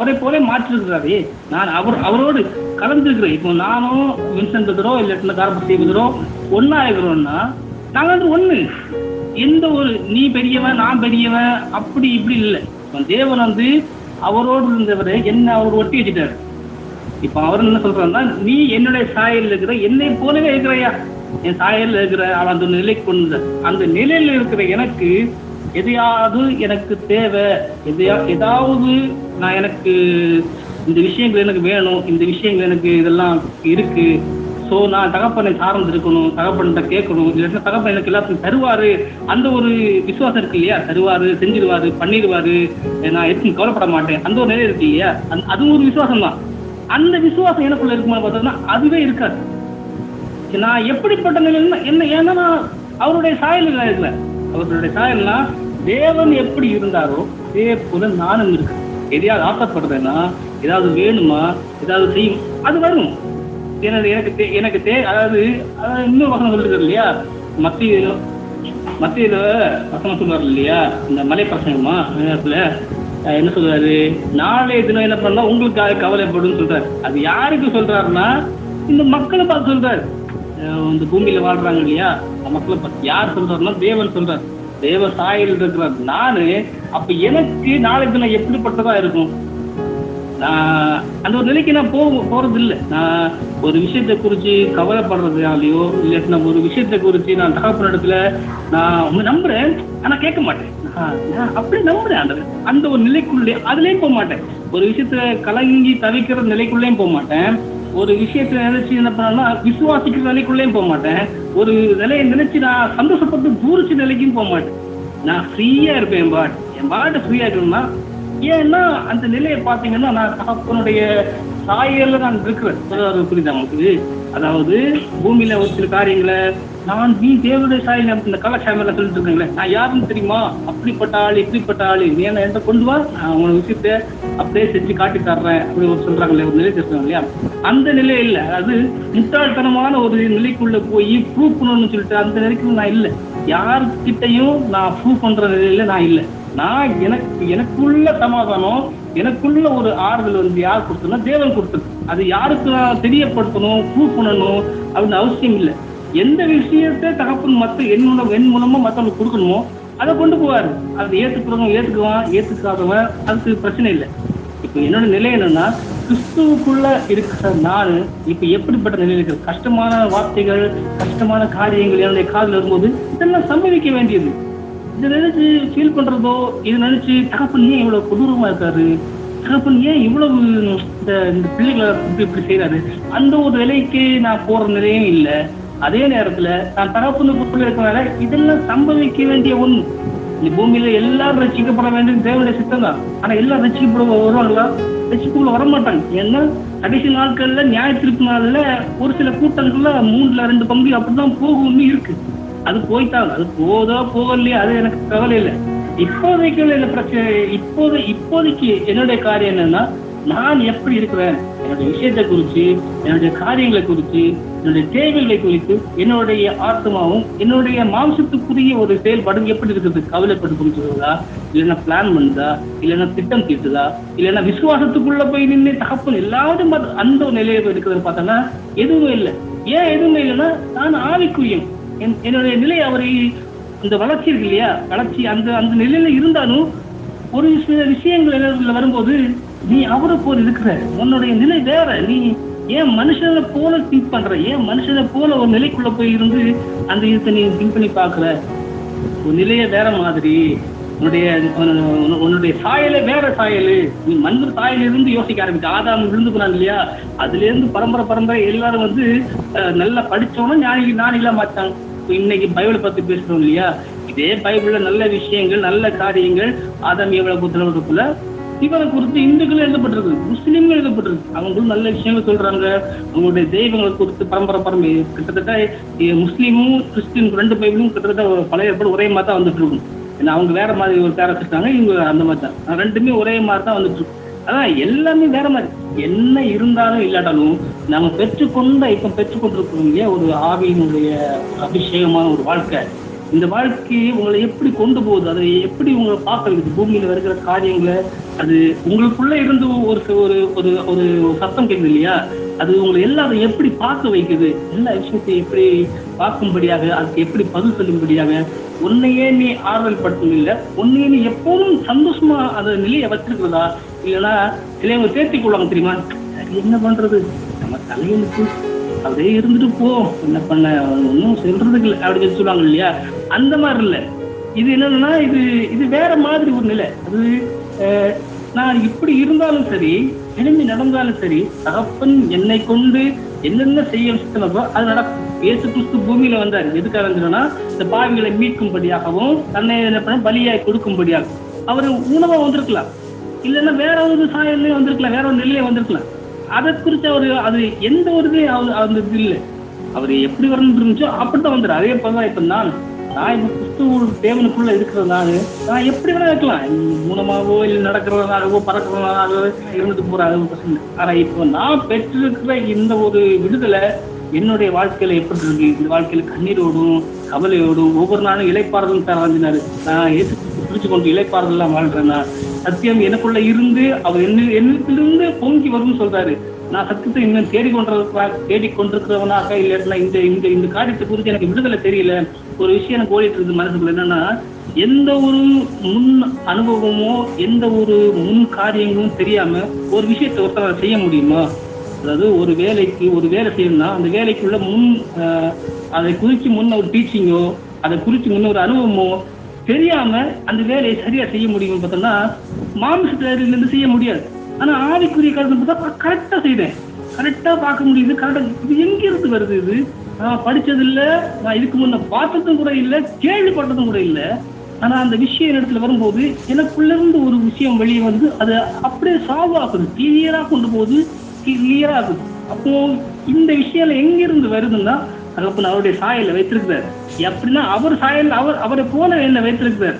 அவரை போல மாற்றிருக்கிறாரே. நான் அவர் அவரோடு கலந்துருக்கிறேன். இப்போ நானும் வின்சென்ட் பதரோ இல்லாட்டின காரபத்தி பெதரோ ஒன்னா இருக்கிறோம்னா நாங்கள் வந்து ஒன்று எந்த ஒரு நீ பெரியவன் நான் பெரியவன் அப்படி இப்படி இல்லை. இப்போ தேவன் வந்து அவரோடு இருந்தவரை என்ன அவர் ஒட்டி வச்சுட்டாரு. இப்போ அவர் என்ன சொல்றாருன்னா நீ என்னுடைய சாயலில் இருக்கிற என்னை போலவே இருக்கிறையா? என் சாயலில் இருக்கிற அந்த நிலைக்கு கொண்டு அந்த நிலையில் இருக்கிற எனக்கு எதையாவது எனக்கு தேவை எதையா ஏதாவது நான் எனக்கு இந்த விஷயங்கள் எனக்கு வேணும் இந்த விஷயங்கள் எனக்கு இதெல்லாம் இருக்கு. ஸோ நான் தகப்பனை சார்ந்து இருக்கணும் தகப்பன்கிட்ட கேட்கணும். இல்லாட்டினா தகப்பன் எனக்கு எல்லாத்தையும் தருவாரு. அந்த ஒரு விசுவாசம் இருக்கு இல்லையா? தருவாரு செஞ்சிருவாரு பண்ணிடுவாரு. நான் எதுவும் கவலைப்பட மாட்டேன். அந்த ஒரு நிலை இருக்கு இல்லையா? அந் அதுவும் ஒரு விசுவாசம் தான். அந்த விசுவாசம் எனக்குள்ள இருக்குமா பார்த்தோம்னா அதுவே இருக்காது. நான் எப்படிப்பட்ட நிலையில என்ன ஏன்னா நான் அவருடைய சாயல் இருக்கல அவருடைய சாயல்னா தேவன் எப்படி இருந்தாரோ அதே போல நானும் இருக்கேன். எதையாவது ஆசைப்படுறேன்னா ஏதாவது வேணுமா ஏதாவது செய்யும் அது வரும். எனக்கு எனக்கு தே- எனக்கு தே அதாவது அதாவது இன்னொரு வசனம் சொல்லுது இல்லையா? மத்திய மத்தியில வசனம் சொல்றாரு இல்லையா? இந்த மலை பிரசங்கமா? நேரத்துல என்ன சொல்றாரு? நாளைய தினம் என்ன பண்ணா உங்களுக்காக கவலைப்படும் சொல்றாரு. அது யாருக்கு சொல்றாருன்னா இந்த மக்களை பார்த்து சொல்றாரு. இந்த பூமியில வாழ்றாங்க இல்லையா? மக்களை பார்த்து யார் சொல்றாருன்னா தேவன் சொல்றாரு. தேவ சாயல் இருக்கிற நானு அப்ப எனக்கு நாளை தினம் எப்படிப்பட்டதா இருக்கும்? நான் அந்த ஒரு நிலைக்கு நான் போக போறது இல்லை நான் ஒரு விஷயத்தை குறித்து கவலைப்படுறதுனாலையோ இல்லாட்டி நம்ம ஒரு விஷயத்தை குறித்து நான் தகப்பன இடத்துல நான் உங்க நம்புறேன் ஆனா கேட்க மாட்டேன். நான் அப்படி நம்புறேன். அந்த அந்த ஒரு நிலைக்குள்ளே அதுலேயும் போக மாட்டேன். ஒரு விஷயத்தை கலங்கி தவிக்கிற நிலைக்குள்ளேயும் போக மாட்டேன். ஒரு விஷயத்த நினைச்சு என்ன பண்ணா விசுவாசிக்கிற நிலைக்குள்ளேயும் போக மாட்டேன். ஒரு நிலையை நினைச்சு நான் சந்தோஷப்பட்டு பூரிச்ச நிலைக்கும் போக மாட்டேன். நான் ஃப்ரீயா இருப்பேன் என் பாட் என் பாட்டு ஃப்ரீயா இருக்கணும்னா ஏன்னா அந்த நிலையை பாத்தீங்கன்னா நான் தகப்பனுடைய சாயல்ல நான் இருக்கிறேன். அதாவது புரியுதா உங்களுக்கு? அதாவது பூமியில ஒரு சில காரியங்களை நான் நீ தேவனுடைய சாயல் இந்த கலாச்சாரம் சொல்லிட்டு இருக்காங்களே நான் யாருன்னு தெரியுமா? அப்படிப்பட்ட ஆள் இப்படிப்பட்ட ஆள். நீ என்ன என்கிட்ட கொண்டு வா நான் உன விஷயத்த அப்படியே செஞ்சு காட்டி தர்றேன் அப்படி ஒரு சொல்றாங்களே ஒரு நிலை தெரிஞ்சாங்க இல்லையா? அந்த நிலை இல்லை. அதாவது முட்டாள்தனமான ஒரு நிலைக்குள்ள போய் ப்ரூவ் பண்ணணும்னு சொல்லிட்டு அந்த நிலைக்கு நான் இல்லை. யார்கிட்டையும் நான் ப்ரூவ் பண்ற நிலையில நான் இல்லை. நான் எனக்கு எனக்குள்ள சமாதானம் எனக்குள்ள ஒரு ஆறுதல் வந்து யார் கொடுத்தனா தேவன் கொடுத்தது. அது யாருக்கு நான் தெரியப்படுத்தணும் ப்ரூவ் பண்ணணும் அப்படின்னு அவசியம் இல்லை. எந்த விஷயத்தை தகப்பன் மற்ற என் மூலம் என் மூலமா மற்றவங்களுக்கு கொடுக்கணுமோ அதை கொண்டு போவார். அது ஏற்றுக்கிறவங்க ஏற்றுக்குவான் ஏற்றுக்காதவன் அதுக்கு பிரச்சனை இல்லை. இப்போ என்னோட நிலை என்னன்னா கிறிஸ்துவுக்குள்ள இருக்கிற நான் இப்போ எப்படிப்பட்ட நிலையில் இருக்கிற கஷ்டமான வார்த்தைகள் கஷ்டமான காரியங்கள் என்னுடைய காதில் வரும்போது இதெல்லாம் சம்மதிக்க வேண்டியது. இதை நினைச்சு ஃபீல் பண்றதோ இதை நினைச்சு தகப்பன் ஏன் இவ்வளவு கொடூரமா இருக்காரு? தகப்பன் ஏன் இவ்வளவு இந்த இந்த பிள்ளைகளை இப்படி இப்படி செய்யறாரு அந்த ஒரு நிலைக்கு நான் போற நிலையும் இல்லை. அதே நேரத்துல நான் தகப்பனுக்குள்ள இருக்கனால இதெல்லாம் சம்பவிக்க வேண்டிய ஒண்ணு. இந்த பூமியில எல்லாரும் ரசிக்கப்பட வேண்டும் தேவனுடைய சித்தம் தான். ஆனா எல்லாம் ரசிக்கப்பட வருவாங்களா ரசிப்புக்குள்ள வர மாட்டாங்க ஏன்னா கடைசி நாட்கள்ல நியாய தீர்ப்பு நாள்ல ஒரு சில கூட்டங்கள்ல மூணுல ரெண்டு பங்கு அப்படிதான் போகும்னு இருக்கு. அது போய்த்தாங்க அது போதோ போகலையே அது எனக்கு கவலை இல்லை. இப்போதைக்கு உள்ள பிரச்சனை இப்போது இப்போதைக்கு என்னுடைய காரியம் என்னன்னா நான் எப்படி இருக்கிறேன்? என்னுடைய விஷயத்தை குறித்து என்னுடைய காரியங்களை குறித்து என்னுடைய தேவைகளை குறித்து என்னுடைய ஆத்மாவும் என்னுடைய மாம்சத்துக்குரிய ஒரு செயல்பாடும் எப்படி இருக்குது கவலைப்பட்டு குறிச்சிருந்தா இல்லைன்னா பிளான் பண்ணுதா? இல்லைன்னா திட்டம் தீட்டுதா? இல்லைன்னா விசுவாசத்துக்குள்ள போய் நின்று தகப்பன் எல்லாரும் அது- அந்த ஒரு நிலையை இருக்கிறது பார்த்தோன்னா எதுவுமே இல்லை. ஏன் எதுவுமே இல்லைன்னா நான் ஆவிக்குரியம் என்னுடைய நிலை அவரை இந்த வளர்ச்சி இருக்கு இல்லையா? வளர்ச்சி அந்த அந்த நிலையில இருந்தாலும் ஒரு சில விஷயங்கள் என்ன வரும்போது நீ அவரை போல இருக்கிற உன்னுடைய நிலை வேற. நீ ஏன் மனுஷனை போல திங்க் பண்ற? ஏன் மனுஷனை போல ஒரு நிலைக்குள்ள போய் இருந்து அந்த இதை நீ திங்க் பண்ணி பாக்குற உன் நிலைய வேற மாதிரி. உன்னுடைய உன்னுடைய சாயலே வேற சாயல். நீ மண் சாயல இருந்து யோசிக்க ஆரம்பிச்சு ஆதாம் விழுந்து போனாங்க இல்லையா? அதுல இருந்து பரம்பரை பரம்பரை எல்லாரும் வந்து நல்லா படிச்சவனும் ஞானி ஞானிகளா மாத்தாங்க இன்னைக்கு பைபிளை பத்தி பேசுறோம் இல்லையா? இதே பைபிள்ல நல்ல விஷயங்கள் நல்ல காரியங்கள் ஆதாம் எவ்வளவு புத்தகத்துக்குள்ள இவனை குறித்து இந்துக்கள் எழுதப்பட்டிருக்கு முஸ்லீம்கள் எழுதப்பட்டிருக்கு. அவங்களும் நல்ல விஷயங்கள் சொல்றாங்க. அவங்களுடைய தெய்வங்களை குறித்து பரம்பரை பரம்பரை. கிட்டத்தட்ட முஸ்லீமும் கிறிஸ்டின் ரெண்டு பைபிளும் கிட்டத்தட்ட பழைய ஏற்பாடு ஒரே மாதிரி தான் வந்துட்டு இருக்கும் ஏன்னா அவங்க வேற மாதிரி ஒரு பேர வச்சிருக்காங்க இவங்க அந்த மாதிரி தான் ரெண்டுமே ஒரே மாதிரி தான் வந்துட்டு இருக்கும் அதான் எல்லாமே வேற மாதிரி. என்ன இருந்தாலும் இல்லாட்டாலும் நம்ம பெற்றுக்கொண்ட இப்ப பெற்றுக்கொண்டிருக்கிறோம் இல்லையா ஒரு ஆவியினுடைய அபிஷேகமான ஒரு வாழ்க்கை. இந்த வாழ்க்கையை உங்களை எப்படி கொண்டு போகுது? அதை எப்படி உங்களை பார்க்க வைக்குது பூமியில வருகிற காரியங்களை அது உங்களுக்குள்ள இருந்து ஒரு ஒரு ஒரு ஒரு சத்தம் கேட்குது இல்லையா? அது உங்களை எல்லாரும் எப்படி பார்க்க வைக்குது? எல்லா விஷயத்தையும் எப்படி பார்க்கும்படியாக அதுக்கு எப்படி பதில் சொல்லும்படியாக உன்னையே நீ ஆறுதல் படுத்தும் இல்லை உன்னையே நீ எப்போதும் சந்தோஷமா அந்த நிலையை வச்சிருக்கிறதா? இல்லைன்னா சிலவங்க சேர்த்திக் கொள்வாங்க தெரியுமா? சரி என்ன பண்றது? நம்ம தலையெழுத்து அப்படியே இருந்துட்டு போ. என்ன பண்ண? ஒன்றும் சொல்றதுக்கு இல்லை. அப்படின்னு சொல்லி சொல்லுவாங்க இல்லையா? அந்த மாதிரி இல்லை. இது என்னன்னா இது இது வேற மாதிரி ஒரு நிலை. அது நான் இப்படி இருந்தாலும் சரி திரும்பி நடந்தாலும் சரி தகப்பன் என்னை கொண்டு என்னென்ன செய்ய சொன்னதோ அது நடக்கும். இயேசு கிறிஸ்து பூமியில வந்தார். எதுக்காக சொன்னா இந்த பாவிகளை மீட்கும்படியாகவும் தன்னை என்ன பண்ண பலியாய் கொடுக்கும்படியாகவும். அவர் உணவா வந்திருக்கலாம். இல்லைன்னா வேற ஒரு சாயல்லையும் வந்திருக்கலாம். வேற ஒரு நிலையில வந்திருக்கலாம். அதை குறித்து அவர் அது எந்த ஒரு இது அவர் அந்த இது இல்லை. அவர் எப்படி வரணும்னு இருந்துச்சோ அப்படித்தான் வந்துரு. அதே போல தான் இப்ப நான். நான் இப்போ கிறிஸ்துவ தேவனுக்குள்ள இருக்கிறதுனால நான் எப்படி வேணா இருக்கலாம். மூலமாகவோ இல்லை நடக்கிறதுனாலவோ பறக்கிறதுனாலவோ இருந்துட்டு போற அது பிரச்சனை ஆனா இப்போ நான் பெற்றிருக்கிற இந்த ஒரு விடுதலை என்னுடைய வாழ்க்கையில எப்படி இருக்கு? இந்த வாழ்க்கையில கண்ணீரோடும் கவலையோடும் ஒவ்வொரு நாளும் இலைப்பாறுதல் தராஞ்சினாரு. நான் ஏசு பிடிச்சு கொண்டு இலைப்பாறுதல்லாம் வாழ்றேன்னா சத்தியம் எனக்குள்ள இருந்து அவர் என்ன என்னத்திலிருந்து பொங்கி வரும்னு சொல்றாரு. நான் சத்தியத்தை இன்னும் தேடிக்கொண்டிருக்க தேடிக்கொண்டிருக்கிறவனாக இல்லைன்னா இந்த இந்த இந்த காரியத்தை குறித்து எனக்கு விடுதலை தெரியல. ஒரு விஷயம் எனக்கு ஓடிட்டு இருக்கு மனசுக்குள்ள. என்னன்னா எந்த ஒரு முன் அனுபவமோ எந்த ஒரு முன் காரியங்களும் தெரியாம ஒரு விஷயத்தை ஒருத்தர் செய்ய முடியுமா? அதாவது ஒரு வேலைக்கு ஒரு வேலை செய்யணும்னா அந்த வேலைக்குள்ள முன் அதை குறித்து முன்ன ஒரு டீச்சிங்கோ அதை குறித்து முன்ன ஒரு அனுபவமோ தெரியாம அந்த வேலையை சரியா செய்ய முடியும்னு பார்த்தோம்னா மாமிசத்திலிருந்து செய்ய முடியாது. ஆனா ஆவிக்குரிய கருத்து பார்த்தா கரெக்டா செய்தேன் கரெக்டா பார்க்க முடியுது கரெக்டா இது எங்க இருந்து வருது இது? நான் படிச்சது இல்ல நான் இதுக்கு முன்ன பார்த்ததும் கூட இல்ல கேள்விப்பட்டதும் கூட இல்ல. ஆனா அந்த விஷயம் இடத்துல வரும்போது எனக்குள்ள இருந்து ஒரு விஷயம் வெளியே வந்து அது அப்படியே சால்வ் ஆகுது கிளியரா கொண்டு போகுது கிளியரா ஆகுது. அப்போ இந்த விஷயம் எங்க இருந்து வருதுன்னா தகப்பன் அவருடைய சாயல வைத்திருக்கிறார். எப்படின்னா அவர் சாயல் அவர் அவரை போல என்ன வைத்திருக்கிறார்.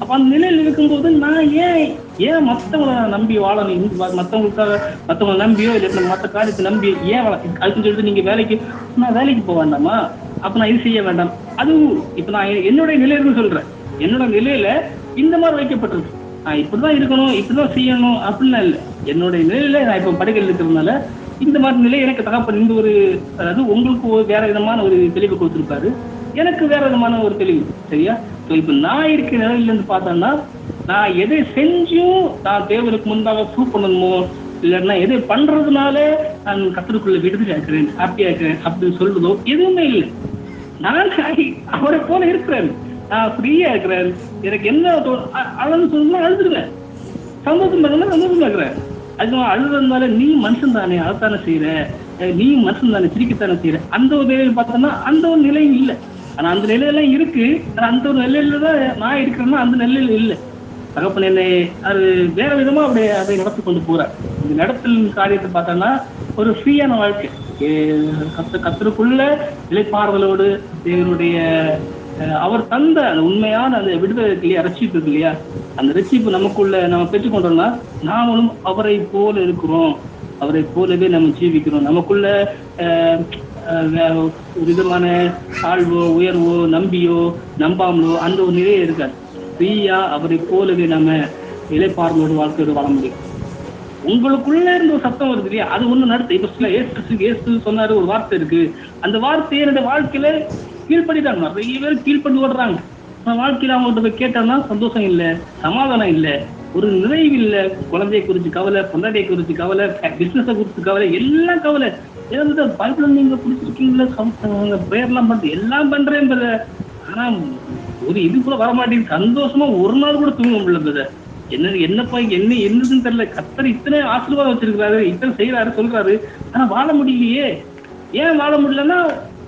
அப்ப அந்த நிலையில் இருக்கும்போது நான் ஏன் ஏன் மத்தவங்களை நம்பி வாழணும்? இந்த வா- மத்தவங்களுக்காக மத்தவங்களை நம்பியோ இல்லை மற்ற காரியத்தை நம்பி ஏன் வாழ அதுக்குன்னு சொல்லிட்டு நீங்க வேலைக்கு நான் வேலைக்கு போக வேண்டாமா? அப்ப நான் இது செய்ய வேண்டாம். அதுவும் இப்ப நான் என்னுடைய நிலையில சொல்றேன். என்னோட நிலையில இந்த மாதிரி வைக்கப்பட்டிருக்கு. நான் இப்படிதான் இருக்கணும் இப்படிதான் செய்யணும் அப்படிலாம் இல்லை. என்னுடைய நிலையில நான் இப்ப படைகள் இருக்கிறதுனால இந்த மாதிரி நிலை எனக்கு தகப்பன் இந்த ஒரு அதாவது உங்களுக்கு ஒரு வேற விதமான ஒரு தெளிவு கொடுத்திருப்பாரு. எனக்கு வேற விதமான ஒரு தெளிவு சரியா? ஸோ இப்போ நான் இருக்கிற நிலையிலேருந்து பார்த்தோம்னா நான் எதை செஞ்சும் நான் தேவனுக்கு முன்பாக ப்ரூவ் பண்ணணுமோ இல்லைன்னா எதை பண்றதுனால நான் கத்தருக்குள்ள விடுதலை இருக்கிறேன் ஹாப்பியாக இருக்கிறேன் அப்படின்னு சொல்றதோ எதுவுமே இல்லை. நான் அவரை போல இருக்கிறேன். நான் ஃப்ரீயாக இருக்கிறேன். எனக்கு என்ன தோ- அழகு சொல்லணும்னா அழுதுருவேன். சந்தோஷம் பண்ணா சந்தோஷமா பார்க்குறேன் அது அழுதுனால நீ மனுஷன் தானே அதைத்தானே செய்கிற நீ மனுஷன் தானே சிரிக்கத்தானே செய்யற? அந்த ஒரு நிலையில் பார்த்தோம்னா அந்த ஒரு நிலையும் இல்லை. ஆனா அந்த நிலையெல்லாம் இருக்கு. ஆனா அந்த ஒரு நிலையில தான் நான் இருக்கிறேன்னா அந்த நிலையில இல்லை. தகப்பன் என்னை அது வேற விதமா அப்படி அதை நடத்தி கொண்டு போறார். இந்த நடத்தல் காரியத்தை பார்த்தோம்னா ஒரு ஃப்ரீயான வாழ்க்கை. ஏ- கத்தருக்குள்ள நிலைப்பாறுதலோடு தேவனுடைய அவர் தந்த அந்த உண்மையான அந்த விடுதலை இருக்கு இல்லையா ரட்சிப்பு இருக்கு இல்லையா? அந்த ரட்சிப்பு நமக்குள்ள நம்ம பெற்றுக்கொண்டோம்னா நாமளும் அவரை போல இருக்கிறோம். அவரை போலவே நம்ம ஜீவிக்கிறோம். நமக்குள்ள ஒரு விதமான தாழ்வோ உயர்வோ நம்பியோ நம்பாமலோ அந்த ஒரு நிலையே இருக்காது ஃப்ரீயா அவரை போலவே நம்ம இலைப்பாறுதலோடு வாழ்க்கையோடு வாழ முடியும். உங்களுக்குள்ள இருந்த ஒரு சத்தம் வருது இல்லையா? அது ஒண்ணு நடத்து. இப்ப சில ஏசு ஏசு சொன்னாரு ஒரு வார்த்தை இருக்கு. அந்த வார்த்தையை என்னோட வாழ்க்கையில கீழ்படிட்டாங்க நிறைய பேர் கீழ்படி ஓடுறாங்க. வாழ்க்கையில அவங்கள்ட்ட போய் கேட்டோம்னா சந்தோஷம் இல்லை சமாதானம் இல்லை. ஒரு நிறைவில்ல குழந்தைய குறிச்சு கவலை பொண்டாட்டியை குறிச்சு கவலை பிசினஸ குறிச்சு கவலை எல்லாம் கவலை. ஏதாவது பைபிள் நீங்க பிடிச்சிருக்கீங்களா? பேர்லாம் பண்றது எல்லாம் பண்றேன் brother. ஆனா ஒரு இது கூட வர மாட்டேங்குது சந்தோஷமா ஒரு நாள் கூட தூங்க முடியல பிரதர் என்ன என்னப்பா என்ன என்னதுன்னு தெரியல. கத்தர் இத்தனை ஆசீர்வாதம் வச்சிருக்கிறாரு இத்தனை செய்யறாரு சொல்றாரு. ஆனா வாழ முடியலையே. ஏன் வாழ முடியலன்னா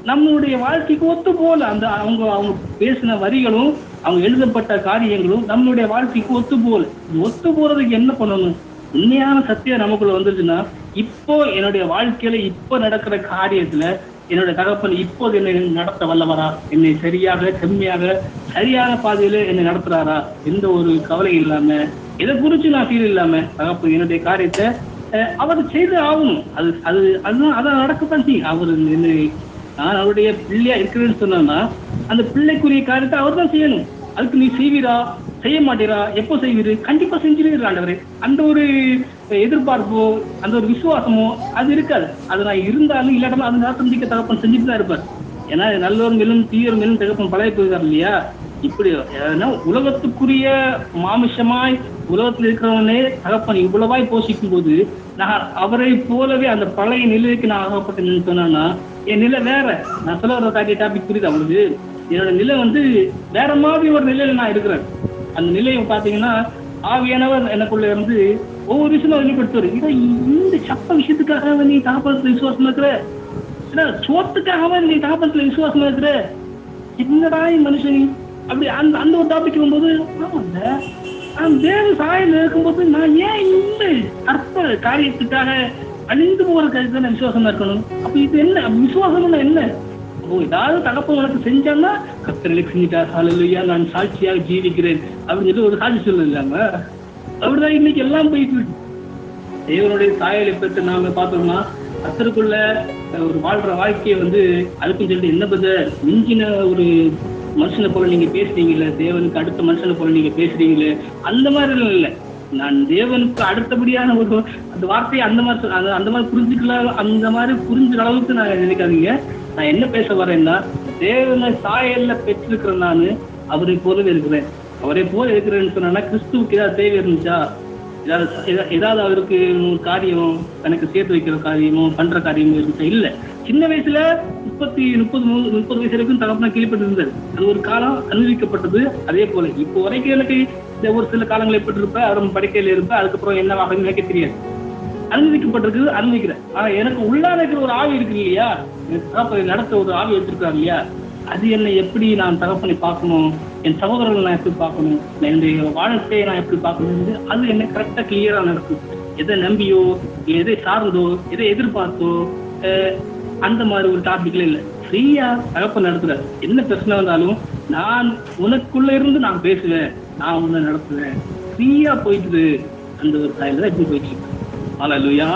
நம்மளுடைய வாழ்க்கைக்கு ஒத்து போல அந்த அவங்க அவங்க பேசின வரிகளும் அவங்க எழுதப்பட்ட காரியங்களும் நம்மளுடைய வாழ்க்கைக்கு ஒத்து போகல. இது ஒத்து போறதுக்கு என்ன பண்ணணும்? உண்மையான சத்தியம் நமக்குள்ள வந்துருச்சுன்னா இப்போ என்னுடைய வாழ்க்கையில இப்போ நடக்கிற காரியத்துல என்னுடைய தகப்பன் இப்போது என்னை நடத்த வல்லவரா? என்னை சரியாக செம்மையாக சரியான பாதையில என்னை நடத்துறாரா? எந்த ஒரு கவலை இல்லாம இதை குறிச்சு நான் ஃபீல் இல்லாம தகப்பன் என்னுடைய காரியத்தை அவர் செய்து ஆகணும். அது அது அதுதான் அதான் நடக்கத்தான் செய்யும். அவர் என்னை நான் அவருடைய பிள்ளையா இருக்கிறேன்னு சொன்னா அந்த பிள்ளைக்குரிய காரியத்தை அவர் தான் செய்யணும். அதுக்கு நீ செய்வீரா? செய்ய மாட்டீரா? எப்போ செய்வீரு? கண்டிப்பா செஞ்சிருவீர் ஆண்டவரே. அந்த ஒரு எதிர்பார்ப்போ அந்த ஒரு விசுவாசமோ அது இருக்காது. அது நான் இருந்தாலும் இல்லாட்டாலும் அது நான் சந்திக்க தகப்பன் செஞ்சுட்டு தான் இருப்பார். ஏன்னா நல்லவர் மேலும் தீயவர் மேலும் தகப்பன் பழைய போயிருக்கார் இல்லையா? இப்படி ஏன்னா உலகத்துக்குரிய மாமிஷமாய் உலகத்தில் இருக்கிறவனே தகப்பன் இவ்வளவாய் போஷிக்கும் போது நான் அவரை போலவே அந்த பழைய நிலைக்கு நான் ஆகப்பட்டேன்னு சொன்னா என் நிலை வேற. நான் சொல்ல வர காட்டிய டாபிக் புரியுது அவங்களுக்கு என்னோட நிலை வந்து வேற மாதிரி ஒரு நிலையில நான் இருக்கிறேன். அந்த நிலையை பாத்தீங்கன்னா ஆவியானவர் எனக்குள்ள இருந்து ஒவ்வொரு விஷயமும் வெளிப்படுத்துவார் இதை இந்த சப்ப விஷயத்துக்காக நீ தாபத்துல விசுவாசம் இருக்கிற? ஏன்னா சோத்துக்காக நீ தாபத்துல விசுவாசம் இருக்கிற? என்னடா மனுஷன்? அப்படி அந்த அந்த ஒரு டாபிக் வரும்போது ஆமாங்க. நான் தேவ சாயல் இருக்கும்போது நான் ஏன் இந்த அற்ப காரியத்துக்காக அழிந்து போற கருத்து நான் விசுவாசமா இருக்கணும்? அப்ப இது என்ன? விசுவாசம்னா என்ன? அப்போ ஏதாவது தகப்பன் உனக்கு செஞ்சான்னா கத்தர்களுக்கு செஞ்சுட்டா ஹalleluya நான் சாட்சியாக ஜீவிக்கிறேன். அப்படின்னு சொல்லி ஒரு சாட்சி சொல்ல இல்லாம அப்படிதான் இன்னைக்கு எல்லாம் போயிட்டு தேவனுடைய சாயலை பெற்று நாம பார்த்தோம்னா கத்தருக்குள்ள ஒரு வாழ்ற வாழ்க்கையை வந்து அதுக்கும் சொல்லிட்டு என்ன பத மிஞ்சின ஒரு மனுஷனை போல நீங்க பேசுறீங்களே தேவனுக்கு அடுத்த மனுஷனை போல நீங்க பேசுறீங்களே? அந்த மாதிரி இல்லை. நான் தேவனுக்கு அடுத்தபடியான ஒரு அந்த வார்த்தையை அந்த மாதிரி அந்த- அந்த மாதிரி புரிஞ்சுக்கலாம் அந்த மாதிரி புரிஞ்சுக்கிற அளவுக்கு நான் நினைக்காதீங்க. நான் என்ன பேச வரேன்னா தேவனை சாயல்ல பெற்றிருக்கிறேன் நானு அவரை போலவே இருக்கிறேன். அவரை போல இருக்கிறேன்னு சொன்னா கிறிஸ்துவுக்கு ஏதாவது தேவை இருந்துச்சா? ஏதாவது அவருக்கு ஒரு காரியம் எனக்கு சேர்த்து வைக்கிற காரியமோ பண்ற காரியமோ இருக்கு இல்ல. சின்ன வயசுல முப்பத்தி முப்பது முப்பது வயசு வரைக்கும் தகப்பனா கீழ்பட்டு இருந்தது அது ஒரு காலம் அனுபவிக்கப்பட்டது அதே போல. இப்போ வரைக்கும் எனக்கு இந்த ஒரு சில காலங்கள் எப்படி இருப்ப அவரும் படுக்கையில இருப்ப அதுக்கப்புறம் என்ன ஆகுதுன்னு எனக்கு தெரியாது. அனுமதிக்கப்பட்டிருக்கு அனுமதிக்கிறேன் ஆனா எனக்கு உள்ளார இருக்கிற ஒரு ஆவி இருக்கு இல்லையா? எனக்கு தகப்பனை நடத்த ஒரு ஆவி வச்சிருக்காரு இல்லையா? அது என்னை எப்படி நான் தகப்பனை பார்க்கணும்? என் சகோதரர்கள் நான் எப்படி பார்க்கணும்? என்னுடைய வாழ்க்கையை நான் எப்படி பார்க்கணும்னு அது என்ன கரெக்டா கிளியரா நடக்கும். எதை நம்பியோ எதை சார்ந்தோ எதை எதிர்பார்த்தோ அஹ், அந்த மாதிரி ஒரு டாபிக்ல இல்ல. ஃப்ரீயா தகப்ப நடத்துறாரு. என்ன பிரச்சனை வந்தாலும் நான் உனக்குள்ள இருந்து நான் பேசுவேன். நான் உன்னை நடத்துவேன். ஃப்ரீயா போயிட்டுது அந்த ஒரு தாயில தான் இப்படி போயிட்டு இருக்கு. ஹalleluya